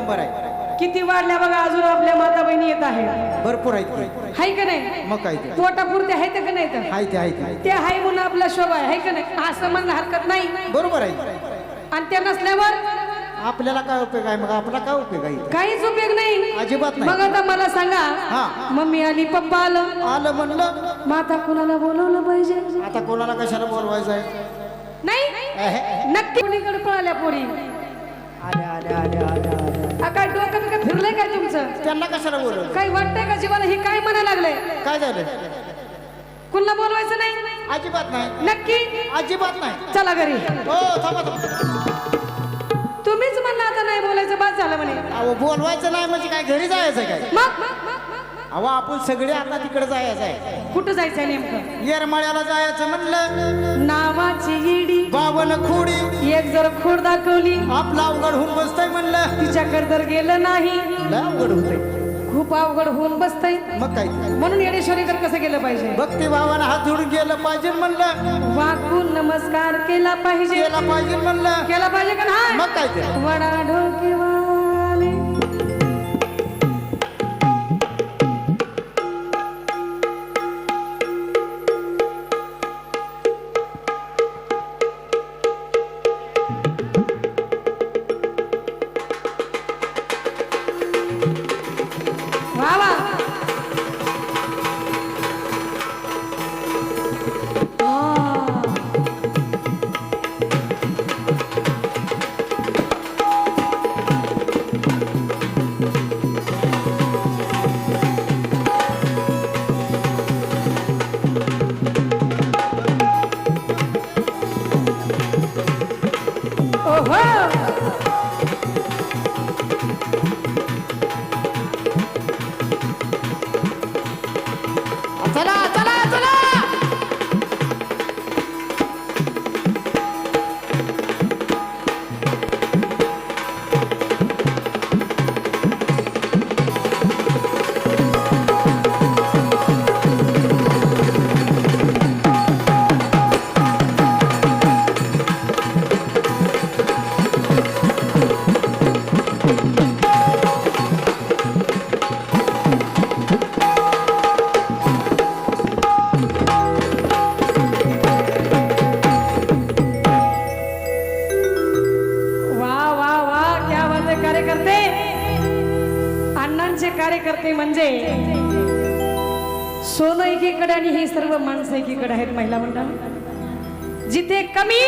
Number आहे. किती वाढल्या बघा अजून आपल्या माता बहिणी येत आहे भरपूर आहेत की. हाय का नाही? मग काय ते? पोटापुरते आहेत का नाही तर? आहे ते आहे ते ते. आहे म्हणून आपला शोभा आहे हाय का नाही? असं म्हणणं हरकत नाही. बरोबर आहे. आणि त्या नसल्यावर? आपल्याला काय उपयोग आहे? मग आपला काय उपयोग आहे? काहीच उपयोग नाही. अजिबात मग आता मला सांगा हा. मम्मी आली पप्पा आलं. आलं म्हणलं. माता कुणाला बोलवलं पाहिजे? आता कोणाला कशाला बोलवायचं आहे? नाही. नक्की कोणीकडे पळाल्या पोरी? आले आले आले आले आले आ, काय डोकं बिकं फिरलंय काय तुमचं? त्यांना कशाला बोलवलं? काही वाटतंय का जीवाला? हे काय म्हणायला लागलंय? काय झालं? कुणाला बोलवायचं नाही? अजिबात नाही. नक्की? अजिबात नाही. चला घरी. हो थांबा थांबा. तुम्हीच म्हणलं आता नाही बोलायचं बाद झालं म्हणे. अहो बोलवायचं नाही म्हणजे काय घरी जायचं काय? मग? अहो आपण सगळे आता तिकडे जायचं आहे. कुठं जायचंय नेमकं? येरमाळ्याला जायचं म्हणलं. नावाची इडी बावन खोडी. एक जर खोड दाखवली आपला अवघड होऊन बसतंय म्हणलं. तिच्याकडे जर गेलं नाही लय अवघड होतंय. खूप अवघड होऊन बसतय. मग काय? म्हणून येडेश्वरीकडे कसं गेलं पाहिजे? भक्ती भावानं हात जोडून गेलं पाहिजे म्हणलं. वाकून नमस्कार केला पाहिजे. गेला पाहिजे म्हणलं. केला पाहिजे का नाही? मग काय ते वडा ढोकेवाले Whoa! ठिकाणी ही सर्व माणसं एकीकडे आहेत महिला मंडळ. जिथे कमी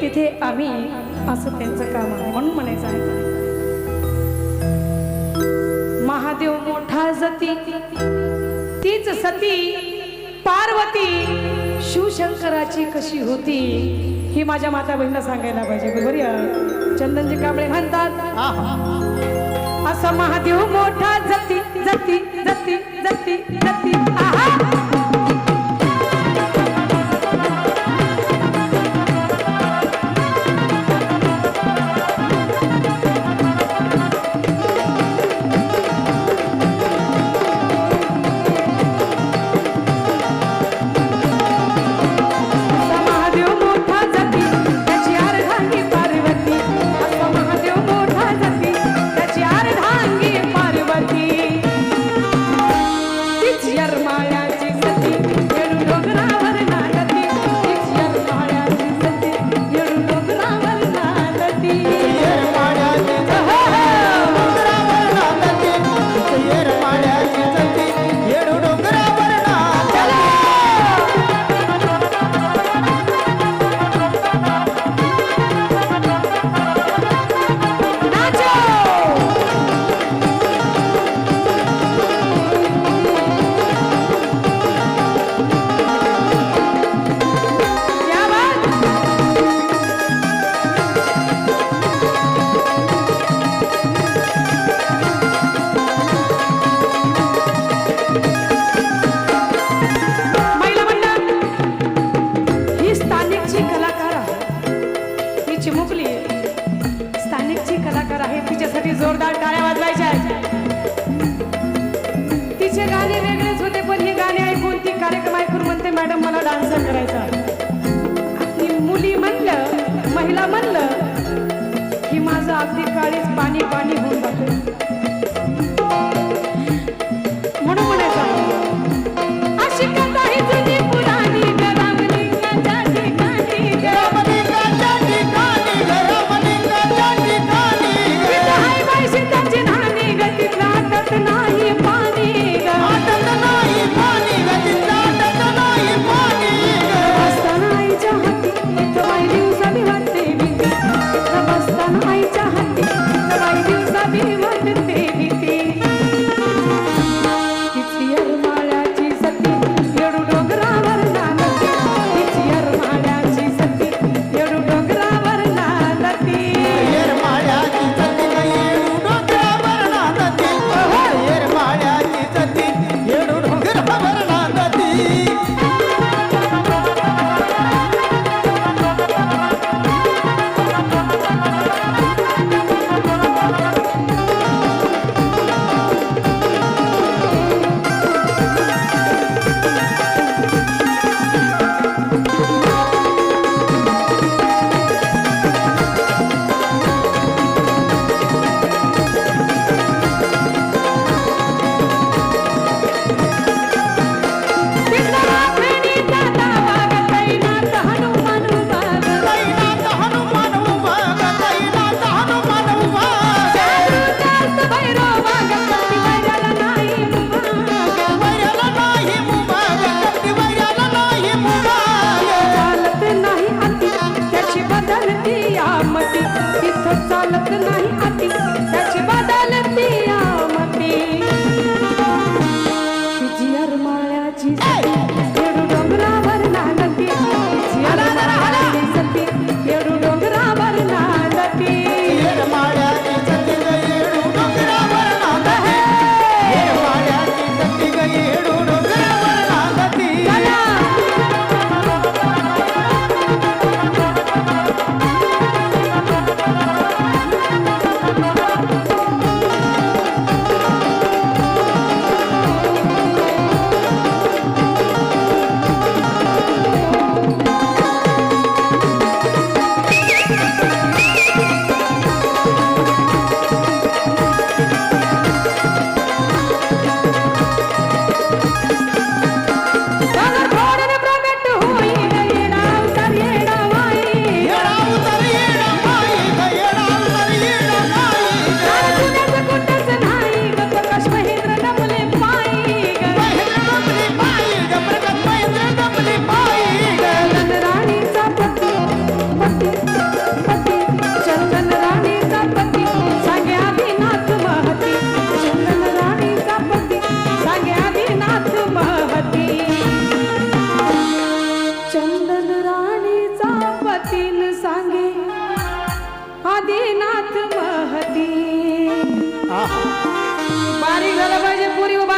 तिथे आम्ही असं त्यांचं काम आहे म्हणून म्हणायचं आहे. महादेव मोठा जती तीच सती पार्वती शिवशंकराची कशी होती ही माझ्या माता बहिणीला सांगायला पाहिजे. बरोबर चंदनजी कांबळे म्हणतात असा महादेव मोठा जती जती जती जती जती आहा Johnny Hunda. या मती. तिथं चालत नाही अति. झालं